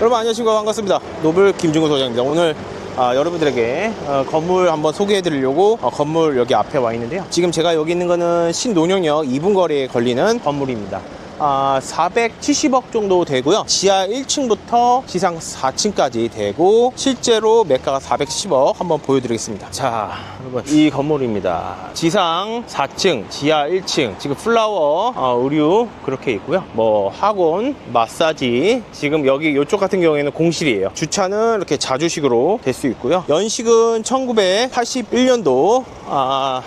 여러분 안녕하십니까 반갑습니다. 노블 김중구 소장입니다. 오늘 아, 여러분들에게 어, 건물 한번 소개해 드리려고 어, 건물 여기 앞에 와 있는데요. 지금 제가 여기 있는 거는 신논영역 2분 거리에 걸리는 건물입니다 아, 470억 정도 되고요. 지하 1층부터 지상 4층까지 되고 실제로 매가가 410억 한번 보여드리겠습니다. 자, 여러분 이 건물입니다. 지상 4층, 지하 1층 지금 플라워, 어, 의류 그렇게 있고요. 뭐 학원, 마사지 지금 여기 이쪽 같은 경우에는 공실이에요. 주차는 이렇게 자주식으로 될 수 있고요. 연식은 1981년도 아,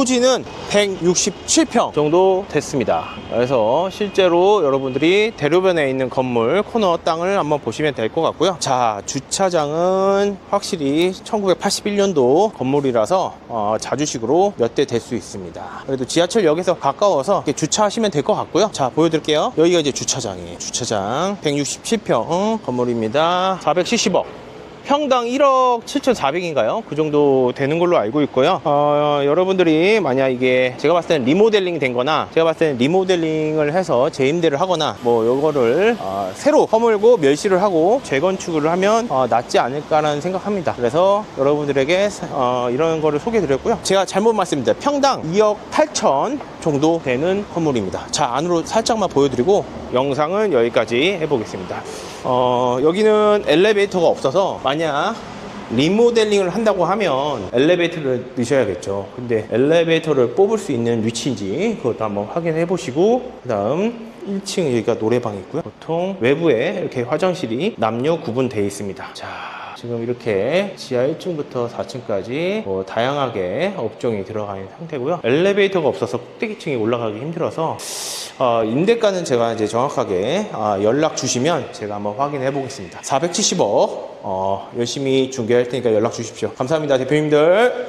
토지는 167평 정도 됐습니다. 그래서 실제로 여러분들이 대로변에 있는 건물 코너 땅을 한번 보시면 될 것 같고요. 자, 주차장은 확실히 1981년도 건물이라서 어, 자주식으로 몇 대 될 수 있습니다. 그래도 지하철역에서 가까워서 주차하시면 될 것 같고요. 자, 보여드릴게요. 여기가 이제 주차장이에요. 주차장 167평 건물입니다. 470억. 평당 1억 7,400인가요? 그 정도 되는 걸로 알고 있고요. 어, 여러분들이 만약 이게 제가 봤을 때는 리모델링 된 거나 제가 봤을 때는 리모델링을 해서 재임대를 하거나 뭐 요거를 어, 새로 허물고 멸시를 하고 재건축을 하면 어, 낫지 않을까라는 생각합니다. 그래서 여러분들에게 어, 이런 거를 소개해 드렸고요. 제가 잘못 말씀드렸습니다. 평당 2억 8천 정도 되는 건물입니다. 자, 안으로 살짝만 보여드리고 영상은 여기까지 해보겠습니다. 어, 여기는 엘리베이터가 없어서 만약 리모델링을 한다고 하면 엘리베이터를 넣으셔야겠죠. 근데 엘리베이터를 뽑을 수 있는 위치인지 그것도 한번 확인해 보시고 그 다음 1층 여기가 노래방이 있고요. 보통 외부에 이렇게 화장실이 남녀 구분되어 있습니다. 자, 지금 이렇게 지하 1층부터 4층까지 뭐 다양하게 업종이 들어가 있는 상태고요. 엘리베이터가 없어서 꼭대기층에 올라가기 힘들어서 어, 임대가는 제가 이제 정확하게 아, 연락 주시면 제가 한번 확인해 보겠습니다. 470억 어, 열심히 중개할 테니까 연락 주십시오. 감사합니다, 대표님들.